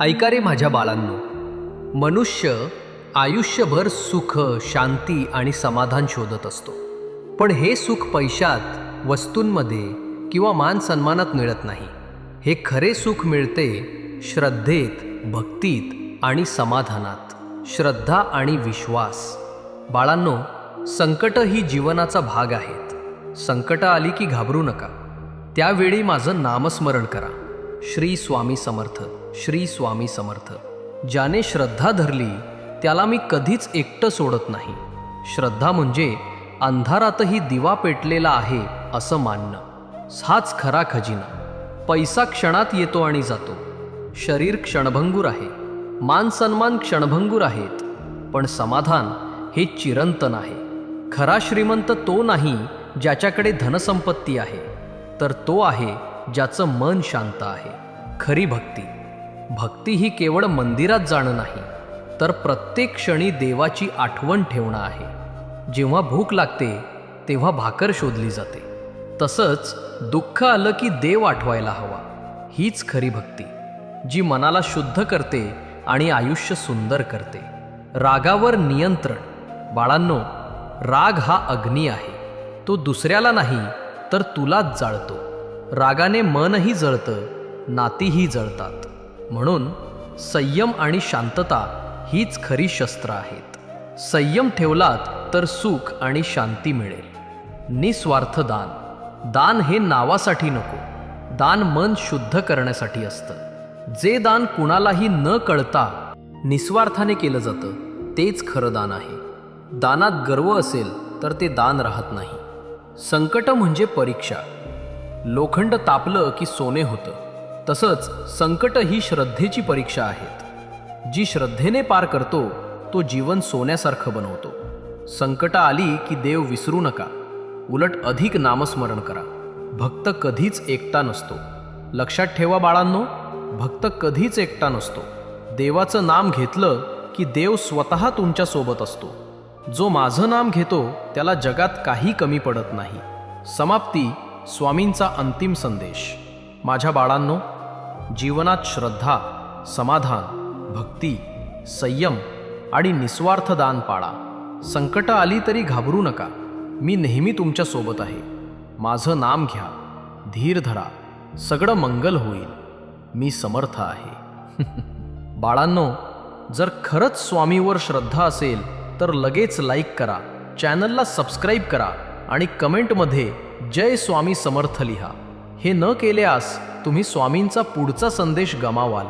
ऐका रे माझ्या बाळांनो. मनुष्य आयुष्यभर सुख शांती आणि समाधान शोधत असतो. पण हे सुख पैशात वस्तूंमध्ये किंवा मान सन्मानात मिळत नाही. हे खरे सुख मिळते श्रद्धेत भक्तीत आणि समाधानात. श्रद्धा आणि विश्वास. बाळांनो संकट ही जीवनाचा भाग आहेत. संकट आली की घाबरू नका. त्यावेळी माझं नामस्मरण करा. श्री स्वामी समर्थ श्री स्वामी समर्थ. ज्याने श्रद्धा धरली त्याला मी कधीच एकटं सोडत नाही. श्रद्धा म्हणजे अंधारातही दिवा पेटलेला आहे असं मानणं. हाच खरा खजिना. पैसा क्षणात येतो आणि जातो. शरीर क्षणभंगूर आहे. मान सन्मान क्षणभंगूर आहेत. पण समाधान हे चिरंतन आहे. खरा श्रीमंत तो नाही ज्याच्याकडे धनसंपत्ती आहे. तर तो आहे ज्याचं मन शांत आहे. खरी भक्ती. भक्ती ही केवळ मंदिरात जाणं नाही तर प्रत्येक क्षणी देवाची आठवण ठेवणं आहे. जेव्हा भूक लागते तेव्हा भाकर शोधली जाते. तसंच दुःख आलं की देव आठवायला हवा. हीच खरी भक्ती जी मनाला शुद्ध करते आणि आयुष्य सुंदर करते. रागावर नियंत्रण. बाळांनो राग हा अग्नी आहे. तो दुसऱ्याला नाही तर तुलाच जाळतो. रागाने मनही जळतं नातीही जळतात. म्हणून संयम आणि शांतता हीच खरी शस्त्र आहेत. संयम ठेवलात तर सुख आणि शांती मिळेल. निस्वार्थ दान. दान हे नावासाठी नको. दान मन शुद्ध करण्यासाठी असतं. जे दान कुणालाही न कळता निस्वार्थाने केलं जातं तेच खरं दान आहे. दानात गर्व असेल तर ते दान राहत नाही. संकट म्हणजे परीक्षा. लोखंड तापलं की सोने होतं. तसंच संकट ही श्रद्धेची परीक्षा आहेत. जी श्रद्धेने पार करतो तो जीवन सोन्यासारखं बनवतो. संकट आली की देव विसरू नका. उलट अधिक नामस्मरण करा. भक्त कधीच एकटा नसतो. लक्षात ठेवा बाळांनो भक्त कधीच एकटा नसतो. देवाचं नाम घेतलं की देव स्वतः तुमच्यासोबत असतो. जो माझं नाम घेतो त्याला जगात काही कमी पडत नाही. समाप्ती. स्वामींचा अंतिम संदेश. माझ्या बाळांनो जीवनात श्रद्धा समाधान भक्ती संयम आणि निस्वार्थ दान पाळा. संकटं आली तरी घाबरू नका. मी नेहमी तुमच्यासोबत आहे. माझं नाम घ्या. धीर धरा. सगळं मंगल होईल. मी समर्थ आहे. बाळांनो जर खरंच स्वामीवर श्रद्धा असेल तर लगेच लाईक करा. चॅनलला सबस्क्राईब करा आणि कमेंटमध्ये जय स्वामी समर्थ लिहा. हे न केल्यास तुम्ही स्वामींचा पुढचा संदेश गमावाल.